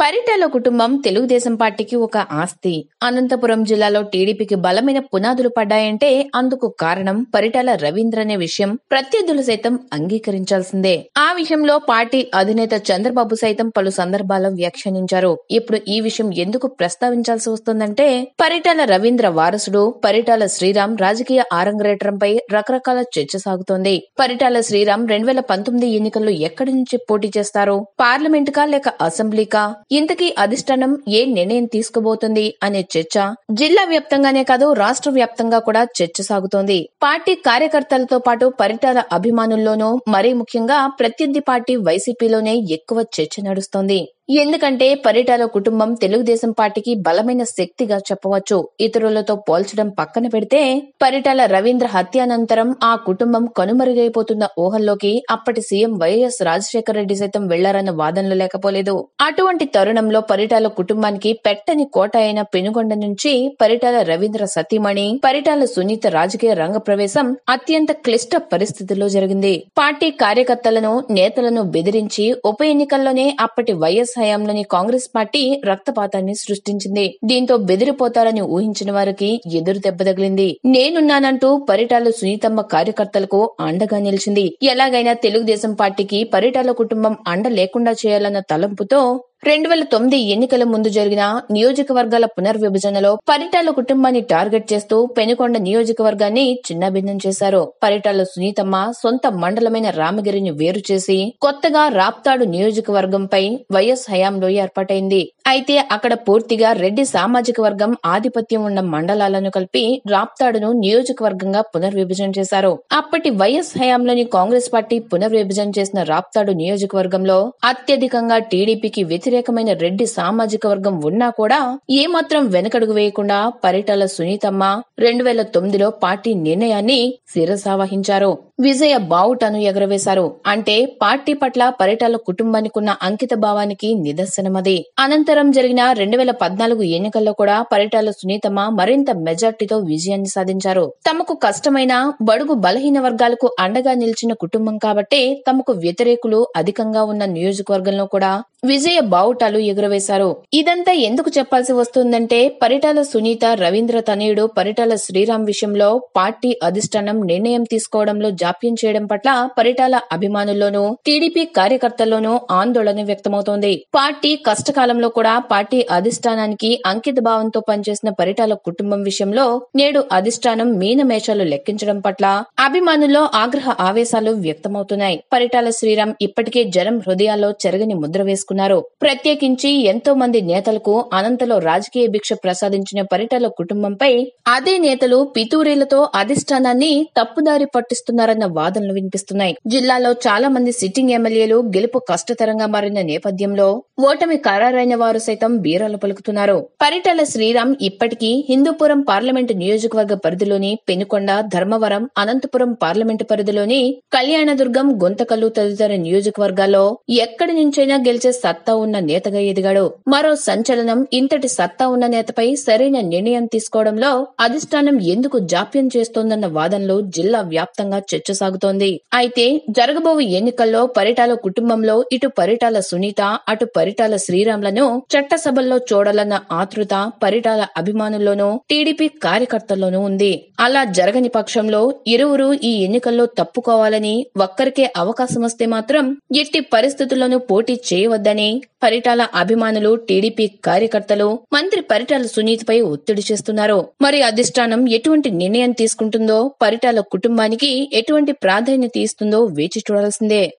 పరిటాల కుటుంబం తెలుగుదేశం పార్టీకి ఒక ఆస్తి. అనంతపురం జిల్లాలో టీడీపీకి బలమైన పునాదులు పడ్డాయంటే అందుకు కారణం పరిటాల రవీంద్ర అనే విషయం. ప్రత్యర్థులు సైతం అంగీకరించాల్సిందే. ఆ విషయంలో పార్టీ అధినేత చంద్రబాబు సైతం పలు సందర్భాల్లో వ్యాఖ్యానించారు. ఇప్పుడు ఈ విషయం ఎందుకు ప్రస్తావించాల్సి వస్తుందంటే పరిటాల రవీంద్ర వారసుడు పరిటాల శ్రీరామ్ రాజకీయ ఆరంగరేటరంపై రకరకాల చర్చ సాగుతోంది. పరిటాల శ్రీరామ్ రెండు వేల పంతొమ్మిది ఎన్నికల్లో ఎక్కడి నుంచి పోటీ చేస్తారు? పార్లమెంటుకా లేక అసెంబ్లీకా? ఇంతకీ అధిష్టానం ఏ నిర్ణయం తీసుకోబోతుంది అనే చర్చ జిల్లా వ్యాప్తంగానే కాదు రాష్ట్ర వ్యాప్తంగా కూడా చర్చ సాగుతోంది. పార్టీ కార్యకర్తలతో పాటు పరిటాల అభిమానుల్లోనూ మరీ ముఖ్యంగా ప్రత్యర్థి పార్టీ వైసీపీలోనే ఎక్కువ చర్చ నడుస్తోంది. ఎందుకంటే పరిటాల కుటుంబం తెలుగుదేశం పార్టీకి బలమైన శక్తిగా చెప్పవచ్చు. ఇతరులతో పోల్చడం పక్కన పెడితే పరిటాల రవీంద్ర హత్యానంతరం ఆ కుటుంబం కనుమరుగైపోతున్న ఊహల్లోకి అప్పటి సీఎం వైఎస్ రాజశేఖర రెడ్డి సైతం వెళ్ళారన్న వాదనలు లేకపోలేదు. అటువంటి తరుణంలో పరిటాల కుటుంబానికి పెట్టని కోట అయిన పెనుగొండ నుంచి పరిటాల రవీంద్ర సతీమణి పరిటాల సునీత రాజకీయ రంగ ప్రవేశం అత్యంత క్లిష్ట పరిస్థితుల్లో జరిగింది. పార్టీ కార్యకర్తలను నేతలను బెదిరించి ఉప ఎన్నికల్లోనే అప్పటి వైఎస్ హయాంలోని కాంగ్రెస్ పార్టీ రక్తపాతాన్ని సృష్టించింది. దీంతో బెదిరిపోతారని ఊహించిన వారికి ఎదురు దెబ్బ తగిలింది. నేనున్నానంటూ పరిటాల సునీతమ్మ కార్యకర్తలకు అండగా నిలిచింది. ఎలాగైనా తెలుగుదేశం పార్టీకి పరిటాల కుటుంబం అండ లేకుండా చేయాలన్న తలంపుతో రెండు వేల తొమ్మిది ఎన్నికల ముందు జరిగిన నియోజకవర్గాల పునర్విభజనలో పరిటాల కుటుంబాన్ని టార్గెట్ చేస్తూ పెనుకొండ నియోజకవర్గాన్ని చిన్నభిన్నం చేశారు. పరిటాల సునీతమ్మ సొంత మండలమైన రామగిరిని వేరు చేసి కొత్తగా రాప్తాడు నియోజకవర్గంపై వైఎస్ హయాంలో ఏర్పాటైంది. అయితే అక్కడ పూర్తిగా రెడ్డి సామాజిక వర్గం ఆధిపత్యం ఉన్న మండలాలను కలిపి రాప్తాడును నియోజకవర్గంగా పునర్విభజన చేశారు. అప్పటి వైఎస్ హయాంలోని కాంగ్రెస్ పార్టీ పునర్విభజన చేసిన రాప్తాడు నియోజకవర్గంలో అత్యధికంగా టీడీపీకి వ్యతిరేకమైన రెడ్డి సామాజిక వర్గం ఉన్నా కూడా ఏమాత్రం వెనకడుగు వేయకుండా పరిటాల సునీతమ్మ రెండు వేల తొమ్మిదిలో పార్టీ నిర్ణయాన్ని శిరసావహించారు. విజయ బావుటను ఎగరవేశారు. అంటే పార్టీ పట్ల పరిటాల కుటుంబానికున్న అంకిత భావానికి నిదర్శనమది. అనంతరం జరిగిన రెండు వేల పద్నాలుగు ఎన్నికల్లో కూడా పరిటాల సునీతమ్మ మరింత మెజార్టీతో విజయాన్ని సాధించారు. తమకు కష్టమైన బడుగు బలహీన వర్గాలకు అండగా నిలిచిన కుటుంబం కాబట్టే తమకు వ్యతిరేకులు అధికంగా ఉన్న నియోజకవర్గంలో కూడా విజయ బావుటాలు ఎగురవేశారు. ఇదంతా ఎందుకు చెప్పాల్సి వస్తుందంటే పరిటాల సునీత రవీంద్ర తనయుడు పరిటాల శ్రీరామ్ విషయంలో పార్టీ అధిష్టానం నిర్ణయం తీసుకోవడంలో జాప్యం చేయడం పట్ల పరిటాల అభిమానుల్లోనూ టీడీపీ కార్యకర్తల్లోనూ ఆందోళన వ్యక్తమవుతోంది. పార్టీ కష్టకాలంలో కూడా పార్టీ అధిష్టానానికి అంకిత భావంతో పనిచేసిన పరిటాల కుటుంబం విషయంలో నేడు అధిష్టానం మీనమేషాలు లెక్కించడం పట్ల అభిమానుల్లో ఆగ్రహ ఆవేశాలు వ్యక్తమవుతున్నాయి. పరిటాల శ్రీరామ్ ఇప్పటికే జనం హృదయాల్లో చెరగని ముద్ర వేసుకున్నారు. ప్రత్యేకించి ఎంతో మంది నేతలకు అనంతలో రాజకీయ భిక్ష ప్రసాదించిన పరిటాల కుటుంబంపై అదే నేతలు పితూరీలతో అధిష్టానాన్ని తప్పుదారి పట్టిస్తున్నారన్న వాదనలు వినిపిస్తున్నాయి. జిల్లాలో చాలా మంది సిట్టింగ్ ఎమ్మెల్యేలు గెలుపు కష్టతరంగా మారిన నేపథ్యంలో ఓటమి ఖరారైన వారు సైతం బీరాలు పలుకుతున్నారు. పరిటాల శ్రీరామ్ ఇప్పటికీ హిందూపురం పార్లమెంటు నియోజకవర్గ పరిధిలోని పెనుకొండ ధర్మవరం అనంతపురం పార్లమెంటు పరిధిలోని కళ్యాణదుర్గం గుంతకల్లు తదితర నియోజకవర్గాల్లో ఎక్కడి నుంచైనా గెలిచే సత్తా ఉన్న నేతగా ఎదిగాడు. మరో సంచలనం ఇంతటి సత్తా ఉన్న నేతపై సరైన నిర్ణయం తీసుకోవడంలో అధిష్టానం ఎందుకు జాప్యం చేస్తోందన్న వాదనలు జిల్లా వ్యాప్తంగా చర్చ సాగుతోంది అయితే జరగబోవు ఎన్నికల్లో పరిటాల కుటుంబంలో ఇటు పరిటాల సునీత అటు పరిటాల శ్రీరామ్లను చట్టసభల్లో చూడాలన్న ఆతృత పరిటాల అభిమానుల్లోనూ టీడీపీ కార్యకర్తల్లోనూ ఉంది. అలా జరగని పక్షంలో ఇరువురు ఈ ఎన్నికల్లో తప్పుకోవాలని ఒక్కరికే అవకాశం వస్తే మాత్రం ఎట్టి పరిస్థితుల్లోనూ పోటీ చేయవద్దని పరిటాల అభిమానులు టీడీపీ కార్యకర్తలు మంత్రి పరిటాల సునీతపై ఒత్తిడి చేస్తున్నారు. మరి అధిష్టానం ఎటువంటి నిర్ణయం తీసుకుంటుందో పరిటాల కుటుంబానికి ఎటువంటి ప్రాధాన్యత ఇస్తుందో వేచి చూడాల్సిందే.